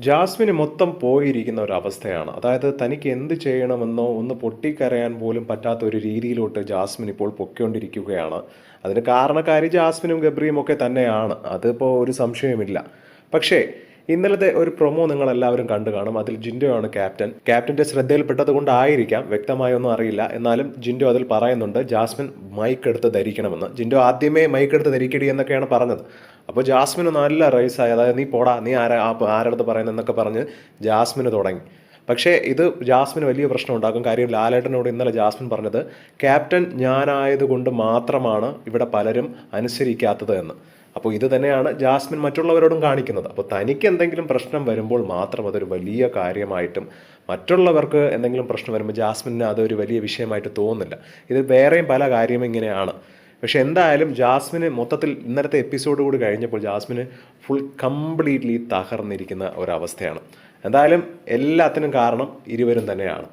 ജാസ്മിന് മൊത്തം പോയിരിക്കുന്ന ഒരു അവസ്ഥയാണ് അതായത് തനിക്ക് എന്ത് ചെയ്യണമെന്നോ ഒന്ന് പൊട്ടിക്കരയാൻ പോലും പറ്റാത്ത ഒരു രീതിയിലോട്ട് ജാസ്മിൻ ഇപ്പോൾ പൊക്കിക്കൊണ്ടിരിക്കുകയാണ് അതിന് കാരണക്കാരി ജാസ്മിനും ഗബ്രിയും ഒക്കെ തന്നെയാണ്. അതിപ്പോൾ ഒരു സംശയമില്ല പക്ഷേ ഇന്നലത്തെ ഒരു പ്രൊമോ നിങ്ങൾ എല്ലാവരും കണ്ടു കാണും. അതിൽ ജിൻഡോ ആണ് ക്യാപ്റ്റൻ ക്യാപ്റ്റന്റെ ശ്രദ്ധയിൽപ്പെട്ടത് കൊണ്ടായിരിക്കാം വ്യക്തമായൊന്നും അറിയില്ല. എന്നാലും ജിൻഡോ അതിൽ പറയുന്നുണ്ട് ജാസ്മിൻ മൈക്ക് എടുത്ത് ധരിക്കണമെന്ന്. ജിൻഡോ ആദ്യമേ മൈക്ക് എടുത്ത് ധരിക്കടി എന്നൊക്കെയാണ് പറഞ്ഞത്. അപ്പോൾ ജാസ്മിന് നല്ല റൈസായി അതായത് നീ പോടാ നീ ആരാ ആരടുത്ത് പറയുന്നതെന്നൊക്കെ പറഞ്ഞ് ജാസ്മിന് തുടങ്ങി. പക്ഷേ ഇത് ജാസ്മിന് വലിയ പ്രശ്നം ഉണ്ടാക്കും കാര്യം ലാലേട്ടനോട് ഇന്നലെ ജാസ്മിൻ പറഞ്ഞത് ക്യാപ്റ്റൻ ഞാനായതുകൊണ്ട് മാത്രമാണ് ഇവിടെ പലരും അനുസരിക്കാത്തത് എന്ന്. അപ്പോൾ ഇത് തന്നെയാണ് ജാസ്മിൻ മറ്റുള്ളവരോടും കാണിക്കുന്നത്. അപ്പോൾ തനിക്ക് എന്തെങ്കിലും പ്രശ്നം വരുമ്പോൾ മാത്രം അതൊരു വലിയ കാര്യമായിട്ടും മറ്റുള്ളവർക്ക് എന്തെങ്കിലും പ്രശ്നം വരുമ്പോൾ ജാസ്മിന് അതൊരു വലിയ വിഷയമായിട്ട് തോന്നുന്നില്ല. ഇത് വേറെയും പല കാര്യം ഇങ്ങനെയാണ്. പക്ഷെ എന്തായാലും ജാസ്മിന് മൊത്തത്തിൽ ഇന്നലത്തെ എപ്പിസോഡ് കൂടി കഴിഞ്ഞപ്പോൾ ജാസ്മിന് ഫുൾ കംപ്ലീറ്റ്ലി തകർന്നിരിക്കുന്ന ഒരവസ്ഥയാണ്. എന്തായാലും എല്ലാത്തിനും കാരണം ഇരുവരും തന്നെയാണ്.